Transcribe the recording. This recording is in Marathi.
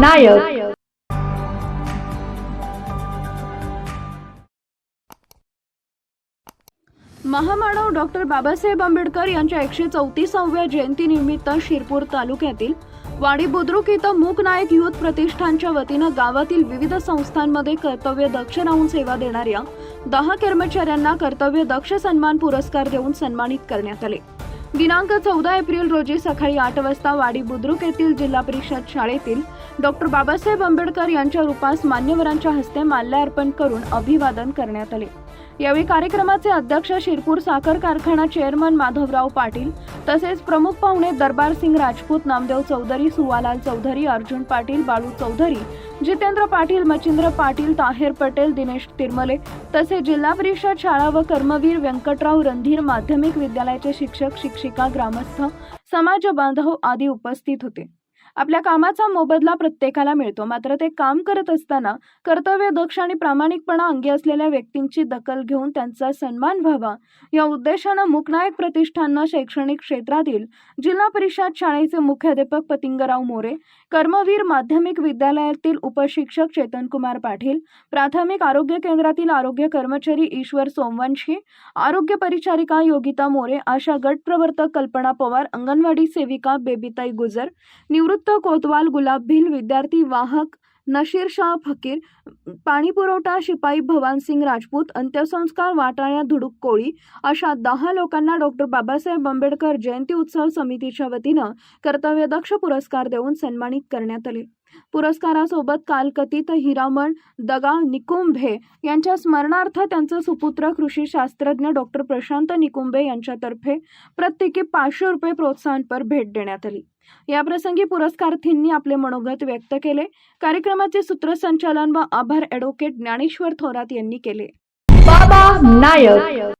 नायक. महामानव डॉक्टर बाबासाहेब आंबेडकर यांच्या एकशे चौतीसाव्या जयंतीनिमित्त शिरपूर तालुक्यातील वाडी बुद्रुक इथं मूक नायक युथ प्रतिष्ठानच्या वतीनं गावातील विविध संस्थांमध्ये कर्तव्य दक्ष राहून सेवा देणाऱ्या दहा कर्मचाऱ्यांना कर्तव्य दक्ष सन्मान पुरस्कार देऊन सन्मानित करण्यात आले. दिनांक चौदा एप्रिल रोजी सकाळी आठ वाजता वाडी बुद्रुक येथील जिल्हा परिषद शाळेतील डॉक्टर बाबासाहेब आंबेडकर यांच्या रूपास मान्यवरांच्या हस्ते माल्यार्पण करून अभिवादन करण्यात आले. यावेळी कार्यक्रमाचे अध्यक्ष शिरपूर साखर कारखाना चेअरमन माधवराव पाटील तसेच प्रमुख पाहुणे दरबार सिंग राजपूत नामदेव चौधरी सुवालाल चौधरी अर्जुन पाटील बाळू चौधरी जितेंद्र पाटील मचिंद्र पाटील ताहेर पटेल दिनेश तिरमले तसेच जिल्हा परिषद शाळा व कर्मवीर व्यंकटराव रणधीर माध्यमिक विद्यालयाचे शिक्षक शिक्षिका ग्रामस्थ समाज बांधव आदी उपस्थित होते. आपल्या कामाचा मोबदला प्रत्येकाला मिळतो. मात्र ते काम करत असताना कर्तव्य दक्ष आणि प्रामाणिकपणा अंगी असलेल्या व्यक्तींची दखल घेऊन त्यांचा सन्मान व्हावा. या उद्देशानं मुकनायक प्रतिष्ठाननं शैक्षणिक क्षेत्रातील जिल्हा परिषद शाळेचे मुख्याध्यापक पतिंगराव मोरे कर्मवीर माध्यमिक विद्यालयातील उपशिक्षक चेतनकुमार पाटील प्राथमिक आरोग्य केंद्रातील आरोग्य कर्मचारी ईश्वर सोमवंशी आरोग्य परिचारिका योगिता मोरे आशा गट प्रवर्तक कल्पना पवार अंगणवाडी सेविका बेबीताई गुजर निवृत्त कोतवाल गुलाब भिल विद्यार्थी वाहक नशीर शाह फकीर पाणी पुरवठा शिपाई भवानसिंग राजपूत अंत्यसंस्कार वाटाण्या धुडूक कोळी अशा दहा लोकांना डॉक्टर बाबासाहेब आंबेडकर जयंती उत्सव समितीच्या वतीनं कर्तव्यदक्ष पुरस्कार देऊन सन्मानित करण्यात आले. पुरस्कारासोबत कालकथित हिरामण दगा निकुंभे यांच्या स्मरणार्थ त्यांचे सुपुत्र कृषी शास्त्रज्ञ डॉक्टर प्रशांत निकुंभे यांच्यातर्फे प्रत्येकी पाचशे रुपये प्रोत्साहनपर भेट देण्यात आली. याप्रसंगी पुरस्कारार्थींनी आपले मनोगत व्यक्त केले. कार्यक्रमाचे सूत्रसंचालन व आभार ॲडव्होकेट ज्ञानेश्वर थोरात यांनी केले. बाबा नायक.